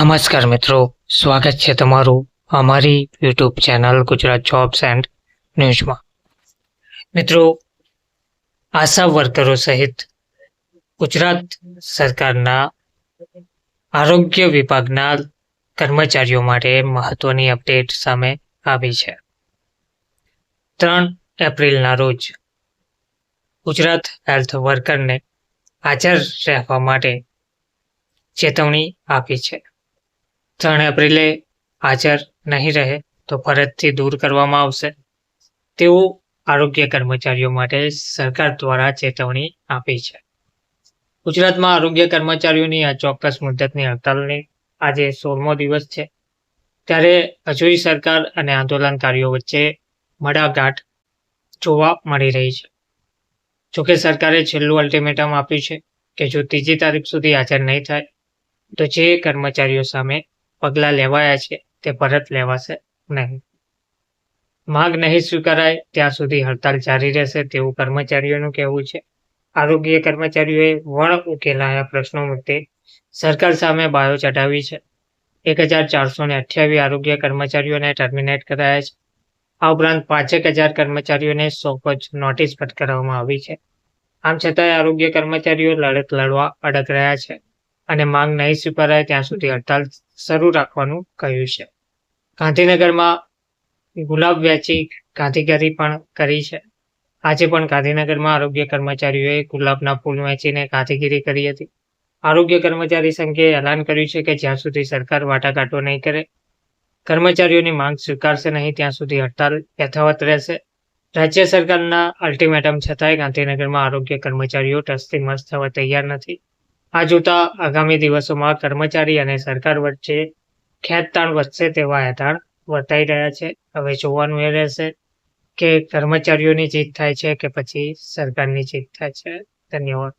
નમસ્કાર મિત્રો, સ્વાગત છે તમારું અમારી YouTube channel Gujarat jobs and ન્યૂઝમાં મિત્રો, આશા વર્કરો સહિત ગુજરાત સરકારના આરોગ્ય વિભાગના કર્મચારીઓ માટે મહત્વની અપડેટ સામે આવી છે. ત્રણ એપ્રિલના રોજ ગુજરાત હેલ્થ વર્કરને હાજર રહેવા માટે ચેતવણી આપી છે. ત્રણ એપ્રિલે હાજર નહીં રહે તો ફરજથી દૂર કરવામાં આવશે. તેવું આરોગ્ય કર્મચારીઓ માટે સરકાર દ્વારા ચેતવણી આપી છે. ગુજરાતમાં આરોગ્ય કર્મચારીઓની આ ચોક્કસ મુદ્દતની હડતાલની આજે સોળમો દિવસ છે. ત્યારે હજુય સરકાર અને આંદોલનકારીઓ વચ્ચે મડાગાંઠ જોવા મળી રહી છે. જોકે સરકારે છેલ્લું અલ્ટિમેટમ આપ્યું છે કે જો ત્રીજી તારીખ સુધી હાજર નહીં થાય, તો જે કર્મચારીઓ સામે પગલાં લેવાયા છે, તે પરત લેવાશે નહીં. માંગ નહીં સ્વીકારાય, ત્યાં સુધી હડતાલ જારી રહેશે તેવું કર્મચારીઓનું કહેવું છે. આરોગ્ય કર્મચારીઓએ વણ ઉકેલાયા પ્રશ્નો મુદ્દે સરકાર સામે બાયો ચઢાવી છે. એક હજાર ચારસો ને અઠ્યાવીસ આરોગ્ય કર્મચારીઓને ટર્મિનેટ કરાયા છે. આ ઉપરાંત પાંચેક હજાર કર્મચારીઓને સોપજ નોટિસ ફટકારવામાં આવી છે. આમ છતાંય આરોગ્ય કર્મચારીઓ લડત લડવા અડગ રહ્યા છે અને માંગ નહીં સ્વીકારાય, ત્યાં સુધી હડતાલ શરૂ રાખવાનું કહ્યું છે. ગાંધીનગરમાં ગુલાબ વેચી ગાંધીગીરી પણ કરી છે. આજે પણ ગાંધીનગરમાં આરોગ્ય કર્મચારીઓએ ગુલાબના ફૂલ વેચીને ગાંધીગીરી કરી હતી. આરોગ્ય કર્મચારી સંઘે એલાન કર્યું છે કે જ્યાં સુધી સરકાર વાટાઘાટો નહીં કરે, કર્મચારીઓની માંગ સ્વીકારશે નહીં, ત્યાં સુધી હડતાલ યથાવત રહેશે. રાજ્ય સરકારના અલ્ટિમેટમ છતાંય ગાંધીનગરમાં આરોગ્ય કર્મચારીઓ ટસથી મસ્ત થવા તૈયાર નથી. આ જોતા આગામી દિવસોમાં કર્મચારી અને સરકાર વચ્ચે ખેંચતાણ વધશે તેવા હેતાણ વર્તાઈ રહ્યા છે. હવે જોવાનું એ રહેશે કે કર્મચારીઓની જીત થાય છે કે પછી સરકારની જીત થાય છે. ધન્યવાદ.